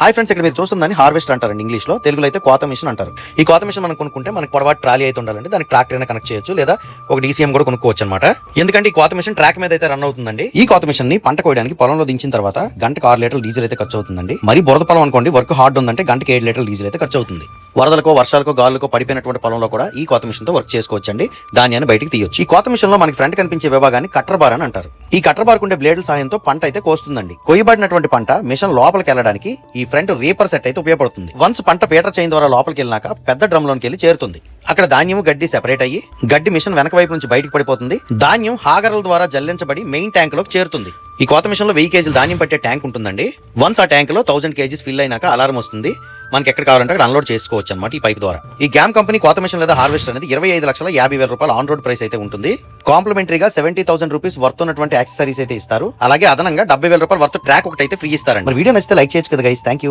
Hi friends ఇక్కడ మీరు చూస్తుందని harvester అంటారండి ఇంగ్లీష్లో తెలుగులో అయితే కోత మిషన్ అంటారు. ఈ కోత మిషన్ మనం కొనుక్కుంటే మనకి పొడవాటి ట్రాలీ అయితే ఉండాలండి. దానికి ట్రాక్టర్ అయినా కనెక్ట్ చేయొచ్చు లేదా ఒక డీసీఎం కూడా కొనుక్కోవచ్చు అనమాట ఎందుకంటే ఈ కోత మిషన్ ట్రాక్ మీద అయితే రన్ అవుతుందండి. ఈ కోత మిషన్ని పంట కోయడానికి పొలంలో దించిన తర్వాత గంటకు ఆరు లీటర్ల డీజిల్ అయితే ఖర్చు అవుతుందండి. మరి బురద పొలం అనుకోండి వర్క్ హార్డ్ ఉందంటే గంటకి ఏడు లీటర్ల డీజిల్ అయితే ఖర్చు అవుతుంది. వరదలకో వర్షాలకో గాలులకో పడిపోయినటువంటి పొలంలో కూడా ఈ కోత మిషన్తో వర్క్ చేసుకోవచ్చండి. ధాన్యాన్ని బయటికి తీయొచ్చు. ఈ కోత మిషన్లో మనకి ఫ్రంట్ కనిపించే విభాగాన్ని కట్టర్ బార్ అని అంటారు. ఈ కట్టర్ బార్ ఉండే బ్లేడ్ల సహాయంతో పంట అయితే కోస్తుందండి. కొయ్యబడినటువంటి పంట మిషన్ లోపలికి వెళ్ళడానికి ఈ ఫ్రంట్ రీపర్ సెట్ అయితే ఉపయోగపడుతుంది. వన్స్ పంట పీటర్ చైన్ ద్వారా లోపలికి వెళ్ళినాక పెద్ద డ్రమ్లోకి వెళ్ళి చేరుతుంది. అక్కడ ధాన్యం గడ్డి సెపరేట్ అయ్యి గడ్డి మిషన్ వెనక వైపు నుంచి బయటకు పడిపోతుంది. ధాన్యం హాగర్ల ద్వారా జల్లించబడి మెయిన్ ట్యాంక్లోకి చేరుతుంది. ఈ కోత మిషన్లో వెయ్యి కేజీలు ధాన్యం పట్టే ట్యాంక్ ఉంటుందండి. వన్స్ ఆ ట్యాంక్లో థౌసండ్ కేజీస్ ఫిల్ అయినాక అలారం వస్తుంది. మనకి ఎక్కడ కావాలంటే అక్కడ అన్లోడ్ చేసుకోవచ్చు అనమాట ఈ పైప్ ద్వారా. ఈ గ్యామ్ కంపెనీ కోత మిషన్ లేదా హార్వెస్టర్ అనేది ఇరవై ఐదు లక్షల యాభై వేల రూపాయల ఆన్ రోడ్ ప్రైస్ అయితే ఉంటుంది. కాంప్లిమెంటరీగా సెవెంటీ థౌసండ్ రూపీస్ వర్త్ ఉన్నటువంటి యాక్సెసరీస్ అయితే ఇస్తారు. అలాగే అదనంగా డెబ్బై వేల రూపాయల వర్త్ ట్రాక్ ఒకటి అయితే ఫ్రీ ఇస్తారండి. మరి వీడియో నచ్చితే లైక్ చేయొచ్చు కదా గైస్ థ్యాంక్ యూ